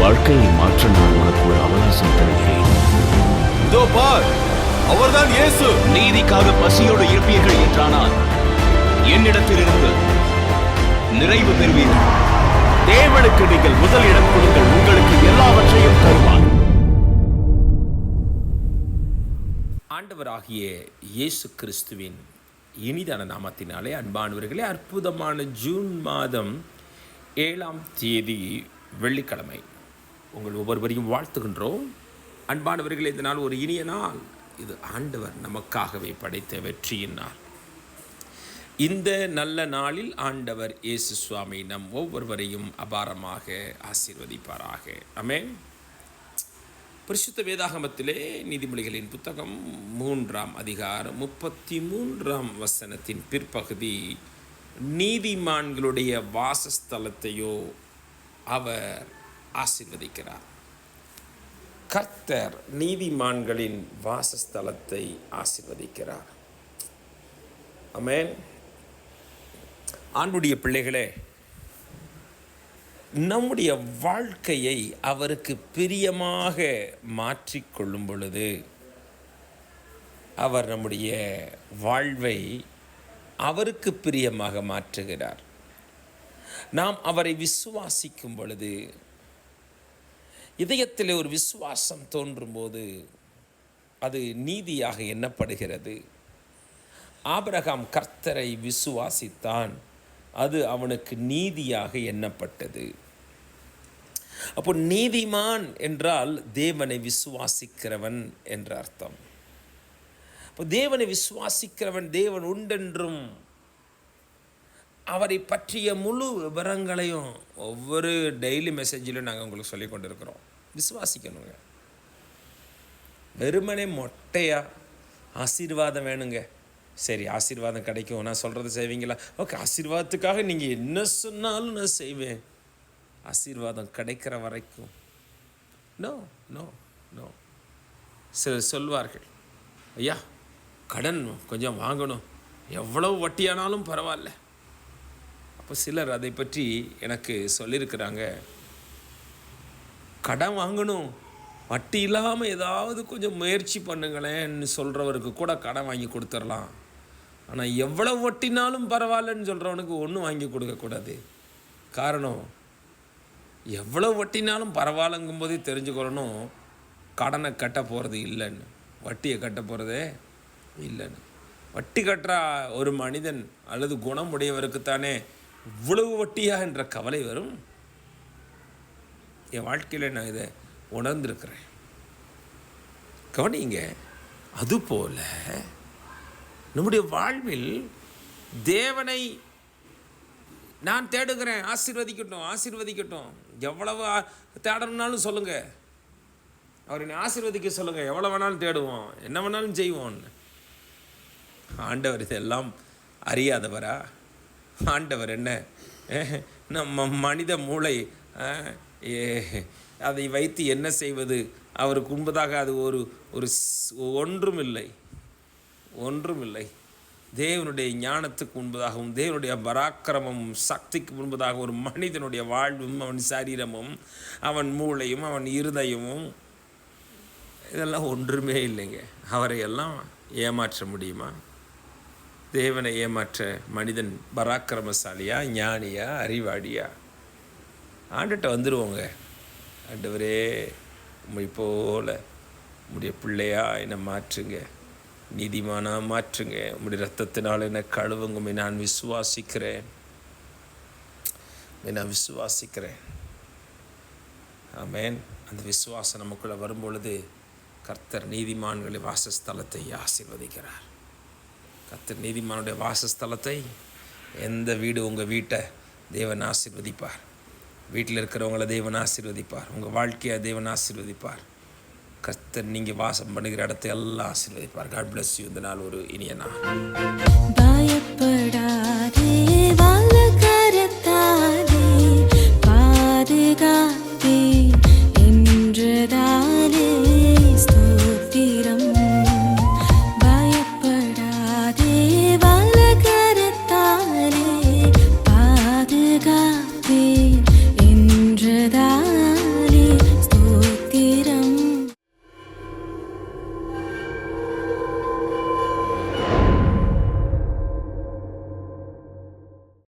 வாழ்க்கையை மாற்ற நான் உனக்கு ஒரு அவகாசம் தருகிறேன். இதோ பார் அவர்தான் இயேசு. நீதிக்காக பசியோடு இருப்பீர்கள் என்றானால் என்னிடத்திலிருந்து நிறைவு பெறுவீர்கள். தேவனுக்கு நீங்கள் முதல் இடம் கொடுங்கள் உங்களுக்கு எல்லாவற்றையும் தருவார். ஆண்டவராகிய இயேசு கிறிஸ்துவின் இனிதான நாமத்தினாலே அன்பானவர்களே அற்புதமான ஜூன் மாதம் ஏழாம் தேதி வெள்ளிக்கிழமை. உங்கள் ஒவ்வொருவரையும் வாழ்த்துகின்றோம். அன்பானவர்களே இந்த நாள் ஒரு இனிய நாள். இது ஆண்டவர் நமக்காகவே படைத்த வெற்றியின் நாள். இந்த நல்ல நாளில் ஆண்டவர் இயேசு சுவாமி நம் ஒவ்வொருவரையும் அபாரமாக ஆசீர்வதிப்பாராக. ஆமென். பரிசுத்த வேதாகமத்திலே நீதிமொழிகளின் புத்தகம் மூன்றாம் அதிகாரம் முப்பத்தி மூன்றாம் வசனத்தின் பிற்பகுதி நீதிமான்களுடைய வாசஸ்தலத்தையோ அவர் ஆசீர்வதிக்கிறார். கர்த்தர் நீதிமான்களின் வாசஸ்தலத்தை ஆசீர்வதிக்கிறார். அமேன் ஆண்டுடைய பிள்ளைகளே நம்முடைய வாழ்க்கையை அவருக்கு பிரியமாக மாற்றிக்கொள்ளும் பொழுது அவர் நம்முடைய வாழ்வை அவருக்கு பிரியமாக மாற்றுகிறார். நாம் அவரை விசுவாசிக்கும் பொழுது இதயத்தில் ஒரு விசுவாசம் தோன்றும்போது அது நீதியாக எண்ணப்படுகிறது. ஆபரகாம் கர்த்தரை விசுவாசித்தான் அது அவனுக்கு நீதியாக எண்ணப்பட்டது. அப்போ நீதிமான் என்றால் தேவனை விசுவாசிக்கிறவன் என்ற அர்த்தம். இப்போ தேவனை விசுவாசிக்கிறவன் தேவன் உண்டென்றும் அவரை பற்றிய முழு விவரங்களையும் ஒவ்வொரு டெய்லி மெசேஜிலும் நாங்கள் உங்களுக்கு சொல்லி கொண்டு இருக்கிறோம் விசுவாசிக்கணுங்க. வெறுமனே மொட்டையாக ஆசீர்வாதம் வேணுங்க. சரி ஆசீர்வாதம் கிடைக்கும். நான் சொல்கிறது செய்வீங்களா? ஓகே ஆசீர்வாதத்துக்காக நீங்கள் என்ன சொன்னாலும் நான் செய்வேன். ஆசீர்வாதம் கிடைக்கிற வரைக்கும். நோ நோ நோ சிலர் சொல்வார்கள் ஐயா கடன் கொஞ்சம் வாங்கணும். எவ்வளவு வட்டியானாலும் பரவாயில்ல. அப்போ சிலர் அதை பற்றி எனக்கு சொல்லியிருக்கிறாங்க. கடன் வாங்கணும். வட்டி இல்லாமல் ஏதாவது கொஞ்சம் முயற்சி பண்ணுங்களேன்னு சொல்கிறவருக்கு கூட கடன் வாங்கி கொடுத்துடலாம். ஆனால் எவ்வளவு வட்டினாலும் பரவாயில்லன்னு சொல்கிறவனுக்கு ஒன்றும் வாங்கி கொடுக்கக்கூடாது காரணம் எவ்வளோ வட்டினாலும் பரவாயில்லங்கும்போதே தெரிஞ்சுக்கொள்ளணும். கடனை கட்ட போகிறது இல்லைன்னு. வட்டியை கட்ட போகிறதே இல்லைன்னு. வட்டி கட்டுற ஒரு மனிதன் அல்லது குணம் உடையவருக்குத்தானே இவ்வளவு வட்டியா என்ற கவலை வரும்? என் வாழ்க்கையில் நான் இதை உணர்ந்திருக்கிறேன். கவனிங்க அதுபோல் நம்முடைய வாழ்வில் தேவனை நான் தேடுகிறேன் ஆசீர்வதிக்கட்டும் ஆசீர்வதிக்கட்டும். எவ்வளவு தேடணும்னாலும் சொல்லுங்கள் அவர் என்னை ஆசீர்வதிக்க சொல்லுங்கள் எவ்வளோ வேணாலும் தேடுவோம். என்ன வேணாலும் செய்வோம்னு. ஆண்டவர் இதெல்லாம் அறியாதவரா? ஆண்டவர் என்ன? நம்ம மனித மூளை அதை வைத்து என்ன செய்வது? அவருக்கு உண்பதாக அது ஒரு ஒரு ஒன்றுமில்லை. ஒன்றும் இல்லை ஒன்றும் இல்லை தேவனுடைய ஞானத்துக்கு முன்பதாகவும் தேவனுடைய பராக்கிரமமும் சக்திக்கு முன்பதாக ஒரு மனிதனுடைய வாழ்வும் அவன் சரீரமும் அவன் மூளையும் அவன் இருதயமும் இதெல்லாம் ஒன்றுமே இல்லைங்க. அவரை எல்லாம் ஏமாற்ற முடியுமா? தேவனை ஏமாற்ற மனிதன் பராக்கிரமசாலியா ஞானியா அறிவாளியா? ஆண்டுகிட்ட வந்துடுவோங்க ஆண்டவரே உண்மை போல உம்முடைய பிள்ளையா என்னை மாற்றுங்க. நீதிமானா மாற்றுங்க. உம்முடைய ரத்தத்தினால் என்னை கழுவுங்க. நான் விசுவாசிக்கிறேன். நான் விசுவாசிக்கிறேன். ஆமேன். அந்த விசுவாசம் நமக்குள்ளே வரும்பொழுது கர்த்தர் நீதிமான்களை வாசஸ்தலத்தை ஆசிர்வதிக்கிறார். கத்தர் நீதிமானுடைய வாசஸ்தலத்தை எந்த வீடு உங்கள் வீட்டை தேவன் ஆசீர்வதிப்பார். வீட்டில் இருக்கிறவங்கள தேவன் ஆசிர்வதிப்பார். உங்கள் வாழ்க்கையை தேவன் ஆசீர்வதிப்பார். கர்த்தர் நீங்கள் வாசம் பண்ணுகிற இடத்தை எல்லாம் ஆசீர்வதிப்பார். காட் பிளஸ் யூ இந்த நாள் ஒரு இனிய நாள். பயப்படாதே